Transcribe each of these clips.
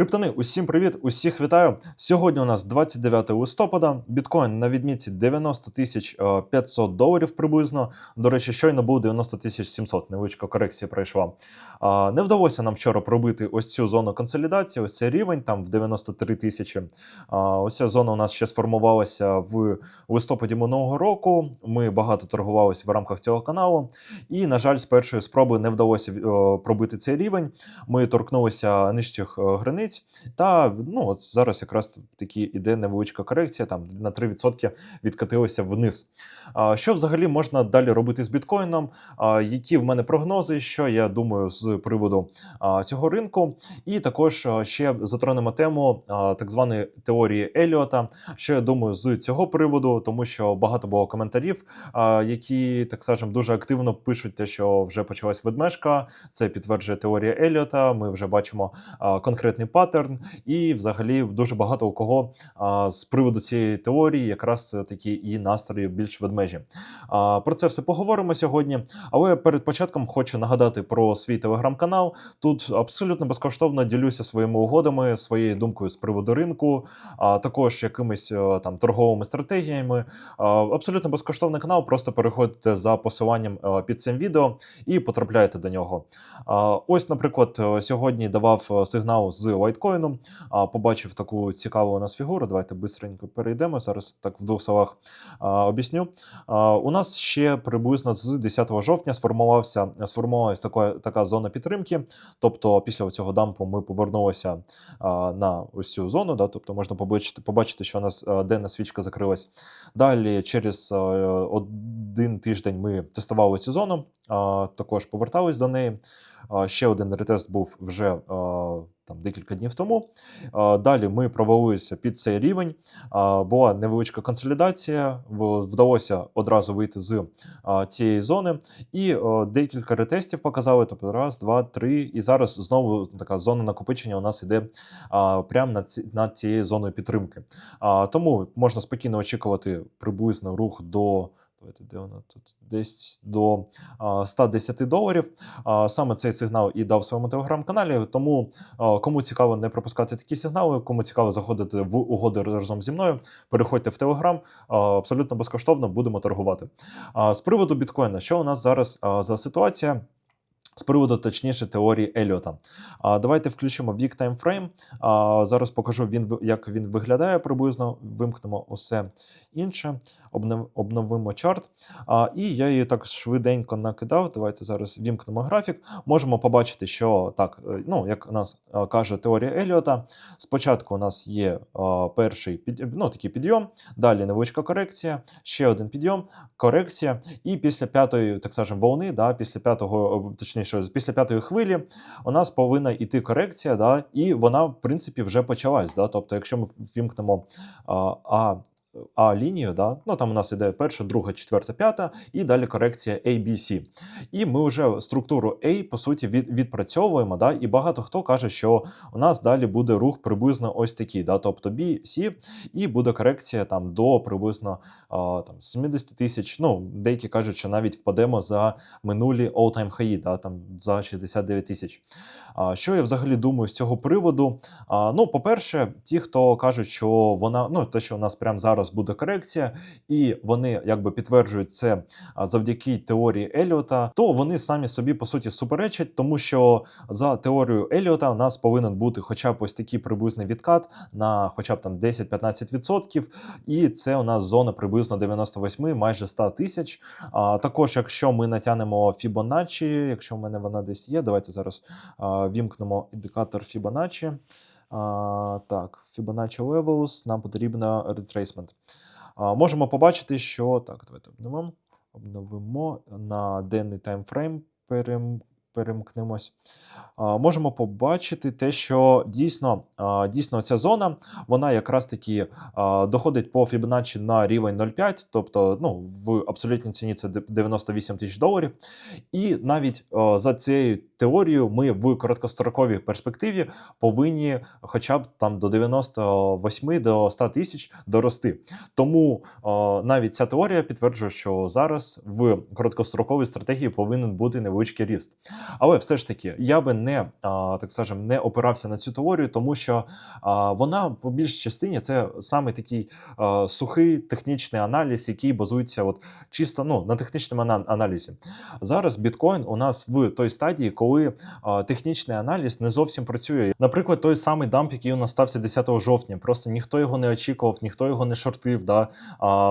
Криптони, усім привіт, усіх вітаю. Сьогодні у нас 29 листопада. Біткоін на відмітці 90 тисяч е, 500 доларів приблизно. До речі, щойно був 90 тисяч 700, невеличка корекція пройшла. Не вдалося нам вчора пробити ось цю зону консолідації, ось цей рівень там в 93 тисячі. Ось ця зона у нас ще сформувалася в листопаді минулого року. Ми багато торгувалися в рамках цього каналу. І, на жаль, з першої спроби не вдалося е, пробити цей рівень. Ми торкнулися нижчих е, границь. Та ну от зараз якраз таки іде невеличка корекція, там на 3% відкатилося вниз. А, що взагалі можна далі робити з біткоїном? А, які в мене прогнози? Що я думаю з приводу а, цього ринку? І також ще затронемо тему а, так званої теорії Еліота. Що я думаю з цього приводу, тому що багато було коментарів, а, які так скажемо дуже активно пишуть те, що вже почалась ведмежка. Це підтверджує теорія Еліота. Ми вже бачимо а, конкретний паттерн, і взагалі дуже багато у кого а, з приводу цієї теорії якраз такі і настрої більш ведмежі. А, про це все поговоримо сьогодні. Але перед початком хочу нагадати про свій телеграм-канал. Тут абсолютно безкоштовно ділюся своїми угодами, своєю думкою з приводу ринку, а також якимись е, там торговими стратегіями. А, абсолютно безкоштовний канал. Просто переходьте за посиланням е, під цим відео і потрапляєте до нього. А, ось, наприклад, е, сьогодні давав е, сигнал з лайткоїном. Побачив таку цікаву у нас фігуру. Давайте бистренько перейдемо. Зараз так в двох словах об'ясню. У нас ще приблизно з 10 жовтня сформувався сформувалася така, така зона підтримки. Тобто, після цього дампу ми повернулися на ось цю зону. Да, тобто можна побачити, побачити, що у нас денна свічка закрилась. Далі, через один тиждень, ми тестували цю зону, а, також повертались до неї. Ще один ретест був вже там декілька днів тому. Далі ми провалилися під цей рівень. Була невеличка консолідація. Вдалося одразу вийти з цієї зони. І декілька ретестів показали. Тобто раз, два, три. І зараз знову така зона накопичення у нас іде а, прямо над, ці- над цією зоною підтримки. Тому можна спокійно очікувати приблизно рух до. Давайте, де вона тут? Десь до 110 доларів. Саме цей сигнал і дав своєму телеграм-каналі. Тому кому цікаво не пропускати такі сигнали, кому цікаво заходити в угоди разом зі мною, переходьте в телеграм. Абсолютно безкоштовно будемо торгувати. З приводу біткоїна, що у нас зараз за ситуація? З приводу точніше теорії Еліота. А, давайте включимо Time Frame. А, зараз покажу, він, як він виглядає приблизно. Вимкнемо усе інше, обновимо чарт. А, і я її так швиденько накидав. Давайте зараз вімкнемо графік. Можемо побачити, що так, е, ну, як у нас е, каже теорія Еліота, спочатку у нас є е, перший під, ну, такий підйом, далі невеличка корекція, ще один підйом, корекція, і після п'ятої, так скажемо, волни, да, після п'ятого, точніше, після п'ятої хвилі у нас повинна йти корекція, да, і вона, в принципі, вже почалась. Да, тобто, якщо ми вімкнемо а, а а лінію, да? ну там у нас іде перша, друга, четверта, п'ята, і далі корекція A, B, C. І ми вже структуру A, по суті, від, відпрацьовуємо. Да? І багато хто каже, що у нас далі буде рух приблизно ось такий, да? тобто B, C, і буде корекція там до приблизно а, там, 70 тисяч. Ну, деякі кажуть, що навіть впадемо за минулі all-time high, да? там, за 69 тисяч. Що я взагалі думаю з цього приводу? А, ну, по-перше, ті, хто кажуть, що вона, ну, те, що у нас прямо зараз буде корекція, і вони якби підтверджують це завдяки теорії Еліота, то вони самі собі по суті суперечать, тому що за теорією Еліота у нас повинен бути хоча б ось такий приблизний відкат на хоча б там 10-15%, і це у нас зона приблизно 98, майже 100 тисяч. А також, якщо ми натягнемо Fibonacci, якщо в мене вона десь є, давайте зараз а, вімкнемо індикатор Fibonacci. А, так, Fibonacci Levels, нам потрібно retracement. Можемо побачити, що так, давайте обновимо. Обновимо на денний таймфрейм. Перем, перемкнемось. Можемо побачити те, що дійсно, дійсно ця зона, вона якраз таки доходить по Fibonacci на рівень 0,5, тобто ну, в абсолютній ціні це 98 тисяч доларів. І навіть за цією теорією ми в короткостроковій перспективі повинні хоча б там до 98 до 100 тисяч дорости. Тому навіть ця теорія підтверджує, що зараз в короткостроковій стратегії повинен бути невеличкий ріст. Але все ж таки, я би не так скажем, не опирався на цю теорію, тому що вона по більшій частині це саме такий сухий технічний аналіз, який базується от чисто ну, на технічному аналізі. Зараз біткоін у нас в той стадії, коли технічний аналіз не зовсім працює. Наприклад, той самий дамп, який у нас стався 10 жовтня, просто ніхто його не очікував, ніхто його не шортив. Да?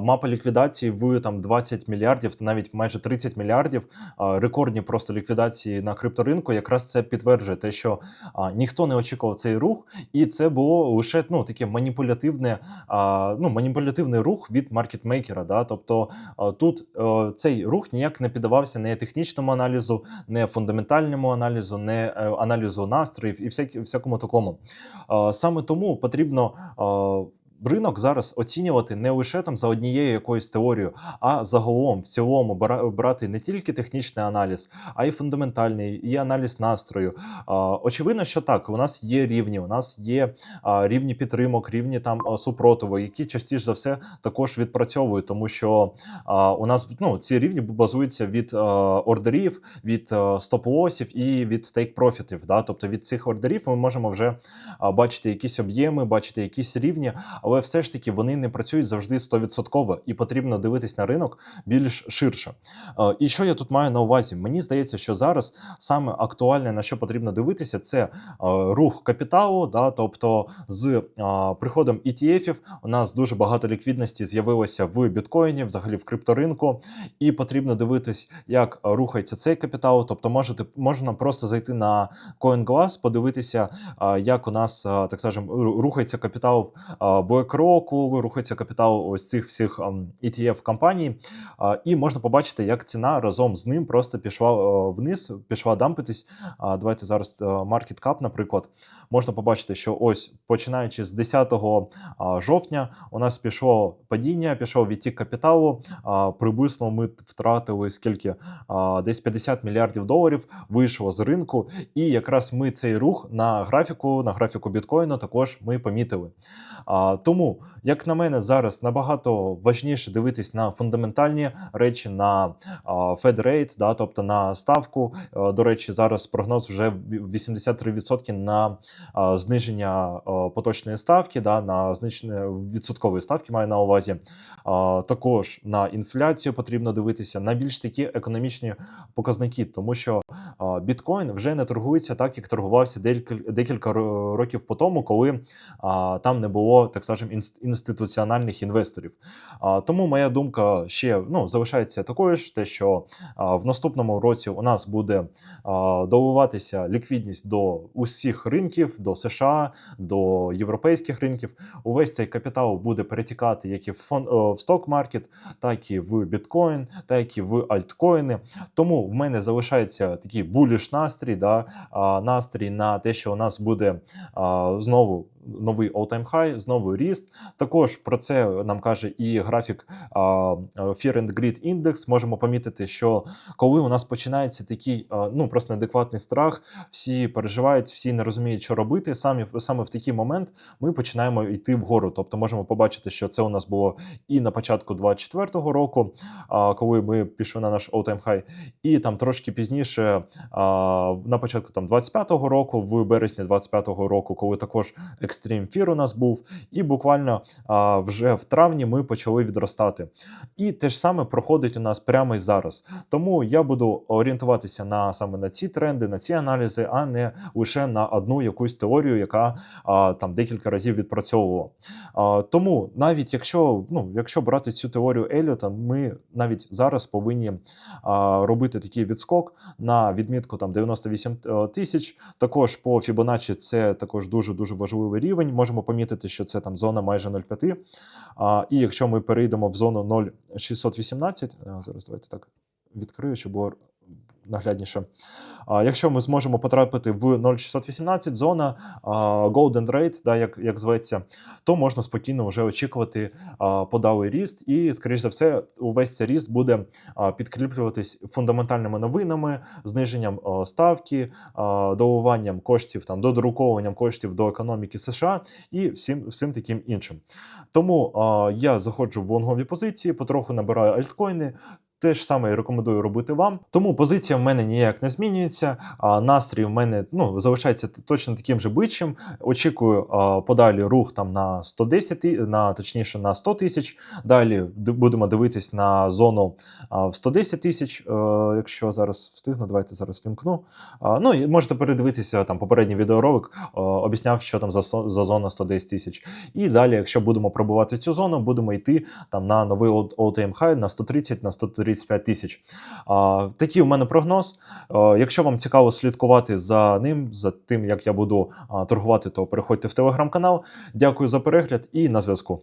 Мапа ліквідації в там 20 мільярдів, навіть майже 30 мільярдів. Рекордні просто ліквідації на крипторинку. Якраз це підтверджує те, що а, ніхто не очікував цей рух, і це було лише ну таке маніпулятивне, а, ну маніпулятивний рух від маркетмейкера. Да? Тобто а, тут е, цей рух ніяк не піддавався не технічному аналізу, не фундаментальному аналізу, не аналізу настроїв і всякі, всякому такому. А, Саме тому потрібно. а, Ринок зараз оцінювати не лише там за однією якоюсь теорією, а загалом в цілому брати не тільки технічний аналіз, а й фундаментальний, і аналіз настрою. Очевидно, що так, у нас є рівні, у нас є рівні підтримок, рівні там супротиву, які частіше за все також відпрацьовують, тому що у нас ну, ці рівні базуються від ордерів, від стоп-лосів і від тейк-профітів. Да? Тобто від цих ордерів ми можемо вже бачити якісь об'єми, бачити якісь рівні, але все ж таки вони не працюють завжди 100% і потрібно дивитись на ринок більш ширше. Е, І що я тут маю на увазі? Мені здається, що зараз саме актуальне на що потрібно дивитися, це е, рух капіталу. Да, тобто з е, приходом ETF у нас дуже багато ліквідності з'явилося в біткоїні, взагалі в крипторинку, і потрібно дивитись, як рухається цей капітал. Тобто, можете можна просто зайти на CoinGlass, подивитися, як у нас так скажем, рухається капітал е, BlackRock, рухається капітал ось цих всіх ETF компаній. І можна побачити, як ціна разом з ним просто пішла е, вниз, пішла дампитись. Давайте зараз е, market cap, наприклад. Можна побачити, що ось починаючи з 10 жовтня, у нас пішло падіння, пішов відтік капіталу. Приблизно ми втратили скільки десь 50 мільярдів доларів вийшло з ринку. І якраз ми цей рух на графіку, на графіку біткоїну також ми помітили. Тому, як на мене, зараз набагато важніше дивитись на фундаментальні речі, на rate, да, тобто на ставку. Е, До речі, зараз прогноз вже 83% на зниження поточної ставки, да, на зниження відсоткової ставки маю на увазі. Також на інфляцію потрібно дивитися на більш такі економічні показники, тому що біткоін вже не торгується так, як торгувався декілька років по тому, коли там не було, так скажем, інст- інституціональних інвесторів. Тому моя думка ще ну, залишається такою ж, те, що в наступному році у нас буде доливатися ліквідність до усіх ринків, до США, до європейських ринків. Увесь цей капітал буде перетікати як і в фон в сток-маркет, так і в біткоін, так і в альткоїни. Тому в мене залишається такий буліш настрій, да, настрій на те, що у нас буде знову новий all-time high, знову ріст. Також про це нам каже і графік а, Fear and Greed Index. Можемо помітити, що коли у нас починається такий а, ну просто неадекватний страх, всі переживають, всі не розуміють, що робити. Самі саме в такий момент ми починаємо йти вгору. Тобто можемо побачити, що це у нас було і на початку 24-го року, коли ми пішли на наш all-time high, і там трошки пізніше, на початку там 25-го року, в березні 25-го року, коли також Extreme Fear у нас був, і буквально а, вже в травні ми почали відростати. І те ж саме проходить у нас прямо і зараз. Тому я буду орієнтуватися на саме на ці тренди, на ці аналізи, а не лише на одну якусь теорію, яка а, там декілька разів відпрацьовувала. А, тому навіть якщо ну, якщо брати цю теорію Еліота, ми навіть зараз повинні а, робити такий відскок на відмітку там 98 тисяч. Також по Fibonacci це також дуже дуже важливий рівень. Можемо помітити, що це там зона майже 0,5. А, і якщо ми перейдемо в зону 0,618, зараз давайте так відкрию, щоб було наглядніше. А, якщо ми зможемо потрапити в 0,618 зона Golden Rate, да, як, як зветься, то можна спокійно вже очікувати подалий ріст, і, скоріш за все, увесь цей ріст буде підкріплюватись фундаментальними новинами, зниженням ставки, а, доливанням коштів, там, додруковуванням коштів до економіки США і всім, всім таким іншим. Тому я заходжу в лонгові позиції, потроху набираю альткоїни. Те ж саме і рекомендую робити вам. Тому позиція в мене ніяк не змінюється. А настрій в мене ну, залишається точно таким же бичим. Очікую а, подалі рух там на 110, на точніше на 100 тисяч. Далі будемо дивитись на зону а, в 110 тисяч. Е, якщо зараз встигну, давайте зараз вімкну. Ну і можете передивитися там попередній відеоролик, е, об'ясняв, що там за, за зона 110 тисяч. І далі, якщо будемо пробувати цю зону, будемо йти там на новий all-time high на 130 на 135 тисяч. Такий у мене прогноз. Якщо вам цікаво слідкувати за ним, за тим, як я буду торгувати, то переходьте в телеграм-канал. Дякую за перегляд і на зв'язку.